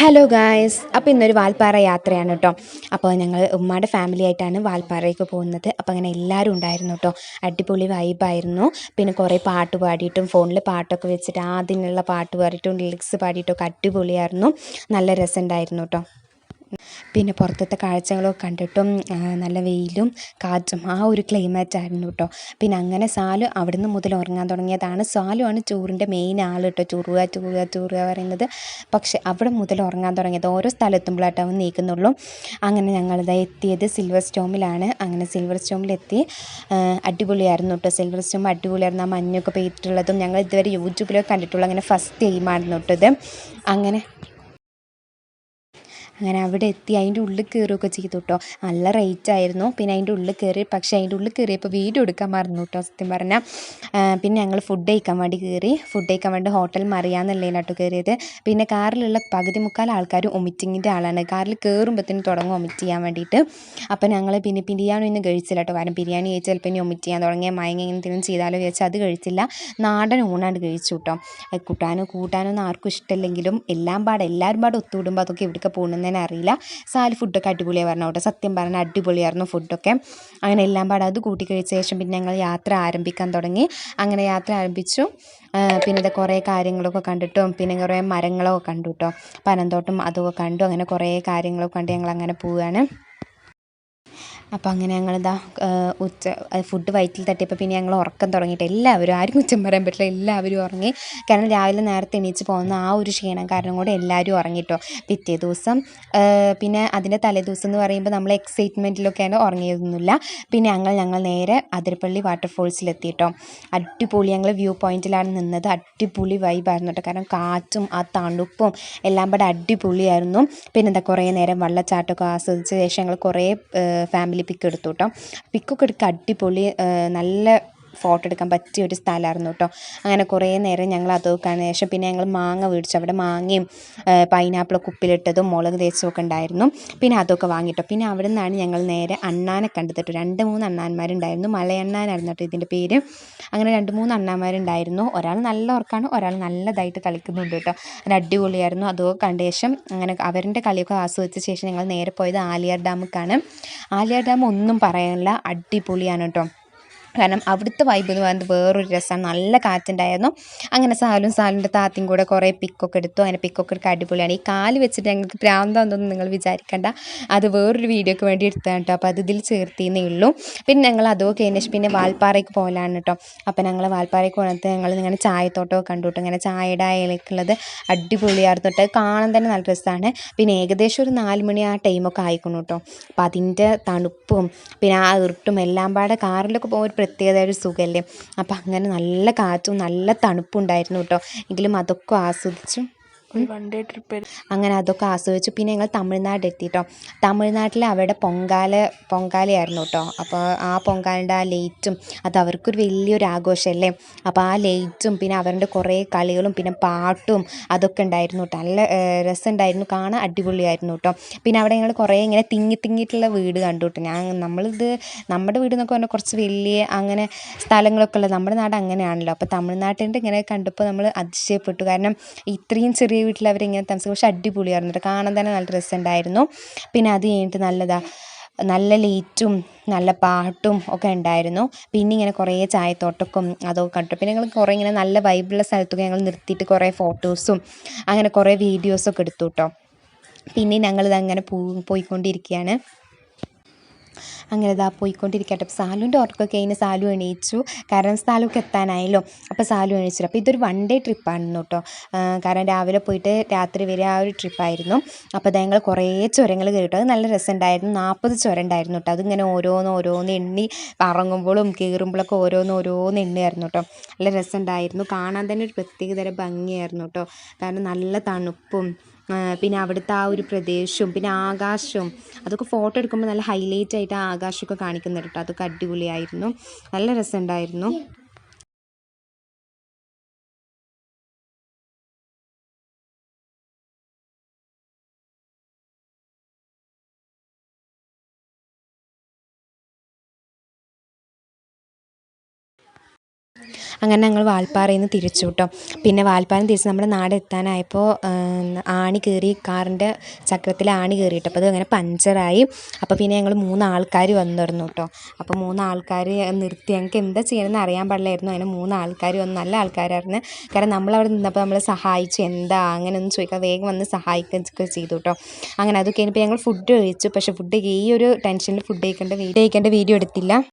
Hello guys അപ്പോൾ ഇന്നൊരു വാൽപ്പാറ യാത്രയാണ് കേട്ടോ അപ്പോൾ ഞങ്ങൾ ഉമ്മയുടെ ഫാമിലി ആയിട്ടാണ് വാൽപ്പാറയ്ക്ക് പോകുന്നത്. അപ്പോൾ അങ്ങനെ എല്ലാവരും ഉണ്ടായിരുന്നു കേട്ടോ അടിപൊളി വൈബായിരുന്നു പിന്നെ കുറേ പാട്ട് പാടിയിട്ടും ഫോണിൽ പാട്ടൊക്കെ വെച്ചിട്ട് ആദ്യമുള്ള പാട്ട് പാടിയിട്ടും ലിറിക്സ് പാടിയിട്ടൊക്കെ അടിപൊളിയായിരുന്നു. നല്ല രസമുണ്ടായിരുന്നു കേട്ടോ പിന്നെ പുറത്തത്തെ കാഴ്ചകളൊക്കെ കണ്ടിട്ടും നല്ല വെയിലും കാറ്റും ആ ഒരു ക്ലൈമറ്റ് ആയിരുന്നു കേട്ടോ പിന്നെ അങ്ങനെ സാലു അവിടുന്ന് മുതൽ ഉറങ്ങാൻ തുടങ്ങിയതാണ്. സാലു ആണ് ടൂറിന്റെ മെയിൻ ആൾ കേട്ടോ ചുറുക ചുറുക ചുറുക പറയുന്നത്. പക്ഷെ അവിടെ മുതൽ ഉറങ്ങാൻ തുടങ്ങിയത് ഓരോ സ്ഥലത്തുമ്പോഴായിട്ട് അവൻ നീക്കുന്നുള്ളൂ. അങ്ങനെ ഞങ്ങളിത് എത്തിയത് സിൽവർ സ്റ്റോമിലാണ് അങ്ങനെ സിൽവർ സ്റ്റോമിലെത്തി അടിപൊളിയായിരുന്നു കേട്ടോ സിൽവർ സ്റ്റോം അടിപൊളിയായിരുന്നു. ആ മഞ്ഞൊക്കെ പെയ്തിട്ടുള്ളതും ഞങ്ങൾ ഇതുവരെ യൂട്യൂബിലൊക്കെ കണ്ടിട്ടുള്ള അങ്ങനെ ഫസ്റ്റ് ടൈമായിരുന്നു കേട്ടോ ഇത്. അങ്ങനെ അങ്ങനെ അവിടെ എത്തി അതിന്റെ ഉള്ളിൽ കയറുകയൊക്കെ ചെയ്തു കേട്ടോ നല്ല റേറ്റ് ആയിരുന്നു. പിന്നെ അതിന്റെ ഉള്ളിൽ കയറി പക്ഷേ അതിന്റെ ഉള്ളിൽ കയറിയപ്പോൾ വീഡിയോ എടുക്കാൻ മറന്നു കേട്ടോ സത്യം പറഞ്ഞാൽ പിന്നെ ഞങ്ങൾ ഫുഡ് കഴിക്കാൻ വേണ്ടി കയറി. ഫുഡ് കഴിക്കാൻ വേണ്ടി ഹോട്ടൽ മറിയാന്നുള്ളതിന് കേട്ടോ കയറിയത്. പിന്നെ കാറിലുള്ള പകുതി മുക്കാൽ ആൾക്കാർ ഒമിറ്റിങ്ങിന്റെ ആളാണ്. കാറിൽ കയറുമ്പോഴത്തേനും തുടങ്ങും ഒമിറ്റ് ചെയ്യാൻ വേണ്ടിയിട്ട്. അപ്പോൾ ഞങ്ങൾ പിന്നെ ബിരിയാണി ഒന്നും കഴിച്ചില്ല കേട്ടോ കാരണം ബിരിയാണി കഴിച്ചാൽ ചിലപ്പോൾ ഇനി ഒമിറ്റ് ചെയ്യാൻ തുടങ്ങിയ മയങ്ങ എന്തെങ്കിലും ചെയ്താലോ വിചാരിച്ചാൽ അത് കഴിച്ചില്ല. നാടൻ ഊണാണ്ട് കഴിച്ചു കേട്ടോ കൂട്ടാനോ കൂട്ടാനോ ഒന്നും ആർക്കും ഇഷ്ടമല്ലെങ്കിലും എല്ലാം പാടെ എല്ലാവരും പാടെ ഒത്തുകൂടുമ്പോൾ അതൊക്കെ എവിടേക്ക് പോകുന്നതെന്ന് അറിയില്ല. സാൽ ഫുഡൊക്കെ അടിപൊളിയാണ് പറഞ്ഞു കേട്ടോ സത്യം പറഞ്ഞാൽ അടിപൊളിയായിരുന്നു ഫുഡൊക്കെ. അങ്ങനെ എല്ലാം പാടെ അത് കൂട്ടി കഴിച്ച ശേഷം പിന്നെ ഞങ്ങൾ യാത്ര ആരംഭിക്കാൻ തുടങ്ങി. അങ്ങനെ യാത്ര ആരംഭിച്ചു. പിന്നെ ഇത് കുറേ കാര്യങ്ങളൊക്കെ കണ്ടിട്ടും പിന്നെ കുറേ മരങ്ങളൊക്കെ കണ്ടു കേട്ടോ പനന്തോട്ടം അതൊക്കെ കണ്ടു. അങ്ങനെ കുറേ കാര്യങ്ങളൊക്കെ കണ്ട് ഞങ്ങൾ അങ്ങനെ പോവുകയാണ് അപ്പോൾ അങ്ങനെ ഞങ്ങളിതാ ആ, ഉച്ച ഫുഡ് വയറ്റിൽ തട്ടിയപ്പോൾ പിന്നെ ഞങ്ങൾ ഉറക്കം തുടങ്ങിയിട്ട് എല്ലാവരും ആരും കുറ്റം പറയാൻ പറ്റില്ല എല്ലാവരും ഉറങ്ങി. കാരണം രാവിലെ നേരത്തെ എണീച്ച് പോകുന്ന ആ ഒരു ക്ഷീണം കാരണം കൂടെ എല്ലാവരും ഉറങ്ങിട്ടോ. പിറ്റേ ദിവസം പിന്നെ അതിന്റെ തലേദിവസം എന്ന് പറയുമ്പോൾ നമ്മൾ എക്സൈറ്റ്മെന്റിലൊക്കെയാണ് ഉറങ്ങിയതൊന്നുമില്ല. പിന്നെ ഞങ്ങൾ ഞങ്ങൾ നേരെ അതിരപ്പള്ളി വാട്ടർഫോൾസിലെത്തിയിട്ടോ അടിപൊളി ഞങ്ങൾ വ്യൂ പോയിന്റിലാണ് നിന്നത്. അടിപൊളി വൈബായിരുന്നു കേട്ടോ. കാരണം കാറ്റും ആ തണുപ്പും എല്ലാം പാടെ അടിപൊളിയായിരുന്നു. പിന്നെന്താ കുറേ നേരം വെള്ളച്ചാട്ടമൊക്കെ ആസ്വദിച്ച ശേഷം ഞങ്ങൾ കുറേ ഫാമിലി പിക്ക് എടുത്തു കേട്ടോ പിക്കൊക്കെ എടുക്കുക അടിപൊളി നല്ല ഫോട്ടോ എടുക്കാൻ പറ്റിയ ഒരു സ്ഥലമായിരുന്നു കേട്ടോ. അങ്ങനെ കുറേ നേരം ഞങ്ങൾ അത് കാണുന്ന ശേഷം പിന്നെ ഞങ്ങൾ മാങ്ങ മേടിച്ചു. അവിടെ മാങ്ങയും പൈനാപ്പിളൊക്കെ ഉപ്പിലിട്ടതും മുളക് ഒക്കെ ഉണ്ടായിരുന്നു. പിന്നെ അതൊക്കെ വാങ്ങിട്ടോ പിന്നെ അവിടെ നിന്നാണ് ഞങ്ങൾ നേരെ അണ്ണാനെ കണ്ടത് കേട്ടോ. രണ്ട് മൂന്ന് അണ്ണാന്മാരുണ്ടായിരുന്നു. മലയണ്ണാനായിരുന്നു കേട്ടോ ഇതിന്റെ പേര്. അങ്ങനെ രണ്ട് മൂന്ന് അണ്ണാന്മാരുണ്ടായിരുന്നു. ഒരാൾ നല്ല ഉറക്കാണ് ഒരാൾ നല്ലതായിട്ട് കളിക്കുന്നുണ്ട് കേട്ടോ. അങ്ങനെ അടിപൊളിയായിരുന്നു. അതൊക്കെ കണ്ട ശേഷം അങ്ങനെ അവരുടെ കളിയൊക്കെ ആസ്വദിച്ച ശേഷം ഞങ്ങൾ നേരെ പോയത് ആലിയാർ ഡാമുക്കാണ്. ആലിയാർ ഡാം ഒന്നും പറയാനില്ല. അടിപൊളിയാണ് കേട്ടോ. കാരണം അവിടുത്തെ വൈബ് എന്ന് പറയുന്നത് വേറൊരു രസമാണ് നല്ല കാറ്റുണ്ടായിരുന്നു. അങ്ങനെ സാലും സാലിന്റെ താത്തയും കൂടെ കുറേ പിക്കൊക്കെ എടുത്തു. അങ്ങനെ പിക്കൊക്കെ എടുക്കാൻ അടിപൊളിയാണ്. ഈ കാൽ വെച്ചിട്ട് ഞങ്ങൾക്ക് പ്രാന്താണെന്നൊന്നും നിങ്ങൾ വിചാരിക്കേണ്ട. അത് വേറൊരു വീഡിയോക്ക് വേണ്ടി എടുത്തതാണ് കേട്ടോ അപ്പോൾ അത് ഇതിൽ ചേർത്തിന്നേ ഉള്ളൂ. പിന്നെ ഞങ്ങൾ അതൊക്കെ കഴിഞ്ഞ പിന്നെ വാൽപ്പാറയ്ക്ക് പോകലാണ് കേട്ടോ അപ്പോൾ ഞങ്ങൾ വാൽപ്പാറയ്ക്ക് പോകുന്നത് ഞങ്ങൾ ഇങ്ങനെ ചായത്തോട്ടമൊക്കെ കണ്ടു കേട്ടോ ഇങ്ങനെ ചായയുടെ ഇലക്കുള്ളത് അടിപൊളിയായിരുന്നു കേട്ടോ കാണാൻ തന്നെ നല്ല രസമാണ് പിന്നെ ഏകദേശം ഒരു നാല് മണി ആ ടൈമൊക്കെ ആയിക്കുന്നു കേട്ടോ അപ്പോൾ അതിന്റെ തണുപ്പും പിന്നെ ആ ഇരുട്ടും എല്ലാം പാടെ കാറിലൊക്കെ പോകുമ്പോൾ പ്രത്യേകത ഒരു സുഖമല്ലേ അപ്പം അങ്ങനെ നല്ല കാറ്റും നല്ല തണുപ്പുണ്ടായിരുന്നു കേട്ടോ. എങ്കിലും അതൊക്കെ ആസ്വദിച്ചു അങ്ങനെ അതൊക്കെ ആസ്വദിച്ചു. പിന്നെ ഞങ്ങൾ തമിഴ്നാട് എത്തി കേട്ടോ തമിഴ്നാട്ടിൽ അവരുടെ പൊങ്കാല പൊങ്കാലയായിരുന്നു കേട്ടോ. അപ്പോൾ ആ പൊങ്കാലിന്റെ ആ ലേറ്റും അത് അവർക്കൊരു വലിയൊരു ആഘോഷമല്ലേ? അപ്പോൾ ആ ലേറ്റും പിന്നെ അവരുടെ കുറേ കളികളും പിന്നെ പാട്ടും അതൊക്കെ ഉണ്ടായിരുന്നു കേട്ടോ. നല്ല രസമുണ്ടായിരുന്നു. കാണാൻ അടിപൊളിയായിരുന്നു കേട്ടോ. പിന്നെ അവിടെ ഞങ്ങൾ കുറേ ഇങ്ങനെ തിങ്ങി തിങ്ങിയിട്ടുള്ള വീട് കണ്ടു കേട്ടോ. ഞാൻ നമ്മളിത് നമ്മുടെ വീട് എന്നൊക്കെ പറഞ്ഞാൽ കുറച്ച് വലിയ അങ്ങനെ സ്ഥലങ്ങളൊക്കെ ഉള്ളത് നമ്മുടെ നാട് അങ്ങനെയാണല്ലോ. അപ്പോൾ തമിഴ്നാട്ടിന്റെ ഇങ്ങനെ കണ്ടപ്പോൾ നമ്മൾ അതിശയപ്പെട്ടു. കാരണം ഇത്രയും ചെറിയ വീട്ടിൽ അവരിങ്ങനെ താമസിക്കും. പക്ഷെ അടിപൊളിയായിരുന്നു കേട്ടോ കാണാൻ തന്നെ നല്ല രസമുണ്ടായിരുന്നു. പിന്നെ അത് കഴിഞ്ഞിട്ട് നല്ലതാ നല്ല ലൈറ്റും നല്ല പാട്ടും ഒക്കെ ഉണ്ടായിരുന്നു. പിന്നെ ഇങ്ങനെ കുറേ ചായത്തോട്ടക്കും അതൊക്കെ കണ്ടു. പിന്നെ ഞങ്ങൾ കുറേ ഇങ്ങനെ നല്ല വൈബുള്ള സ്ഥലത്തൊക്കെ ഞങ്ങൾ നിർത്തിയിട്ട് കുറേ ഫോട്ടോസും അങ്ങനെ കുറേ വീഡിയോസൊക്കെ എടുത്തു കേട്ടോ പിന്നെ ഞങ്ങളിതങ്ങനെ പോ പോയിക്കൊണ്ടിരിക്കുകയാണ്. അങ്ങനെ ഇതാ പോയിക്കൊണ്ടിരിക്കട്ടെ. അപ്പോൾ സാലുവിന്റെ ഓർക്കൊക്കെ കഴിഞ്ഞ് സാലു എണീച്ചു. കാരണം സാലുക്ക് എത്താനായല്ലോ. അപ്പോൾ സാലു എണീച്ചു. അപ്പോൾ ഇതൊരു വൺ ഡേ ട്രിപ്പായിരുന്നു കേട്ടോ. കാരണം രാവിലെ പോയിട്ട് രാത്രി വരെ ആ ഒരു ട്രിപ്പായിരുന്നു അപ്പോൾ അത് ഞങ്ങൾ കുറേ ചുരങ്ങൾ കയറിട്ടു അത് നല്ല രസമുണ്ടായിരുന്നു. നാൽപ്പത് ചുരം ഉണ്ടായിരുന്നു കേട്ടോ. അതിങ്ങനെ ഓരോന്ന് ഓരോന്ന് എണ്ണി ഇറങ്ങുമ്പോഴും കയറുമ്പോഴൊക്കെ ഓരോന്ന് ഓരോന്ന് എണ്ണിയായിരുന്നു കേട്ടോ. നല്ല രസമുണ്ടായിരുന്നു. കാണാൻ തന്നെ ഒരു പ്രത്യേകതര ഭംഗിയായിരുന്നു കേട്ടോ. കാരണം നല്ല തണുപ്പും പിന്നെ അവിടുത്തെ ആ ഒരു പ്രദേശവും പിന്നെ ആകാശവും അതൊക്കെ ഫോട്ടോ എടുക്കുമ്പോൾ നല്ല ഹൈലൈറ്റ് ആയിട്ട് ആ ആകാശമൊക്കെ കാണിക്കുന്നുണ്ട് കേട്ടോ അതൊക്കെ അടിപൊളിയായിരുന്നു. നല്ല രസമുണ്ടായിരുന്നു. അങ്ങനെ ഞങ്ങൾ വാൽപ്പാറയിൽ നിന്ന് തിരിച്ചു കേട്ടോ പിന്നെ വാൽപ്പാറ തിരിച്ച് നമ്മുടെ നാട് എത്താനായപ്പോൾ ആണി കയറി കാറിന്റെ ചക്രത്തിൽ ആണി കയറിയിട്ട്. അപ്പോൾ അങ്ങനെ പഞ്ചറായി. അപ്പോൾ പിന്നെ ഞങ്ങൾ മൂന്ന് ആൾക്കാർ വന്നിരുന്നു കേട്ടോ അപ്പോൾ മൂന്ന് ആൾക്കാർ നിർത്തി. ഞങ്ങൾക്ക് എന്താ ചെയ്യണമെന്ന് അറിയാൻ പാടില്ലായിരുന്നു. അങ്ങനെ മൂന്ന് ആൾക്കാർ വന്ന് നല്ല ആൾക്കാരായിരുന്നു. കാരണം നമ്മളവിടെ നിന്നപ്പോൾ നമ്മളെ സഹായിച്ചു. എന്താ അങ്ങനെ ഒന്ന് ചോദിക്കാം വേഗം വന്ന് സഹായിക്കുക ചെയ്തു കേട്ടോ അങ്ങനെ അതൊക്കെ കഴിഞ്ഞപ്പോൾ ഞങ്ങൾ ഫുഡ് കഴിച്ചു. പക്ഷേ ഫുഡ് ഈ ഒരു ടെൻഷനിൽ ഫുഡ് കഴിക്കേണ്ട വീഡിയോ കഴിക്കേണ്ട വീഡിയോ എടുത്തില്ല.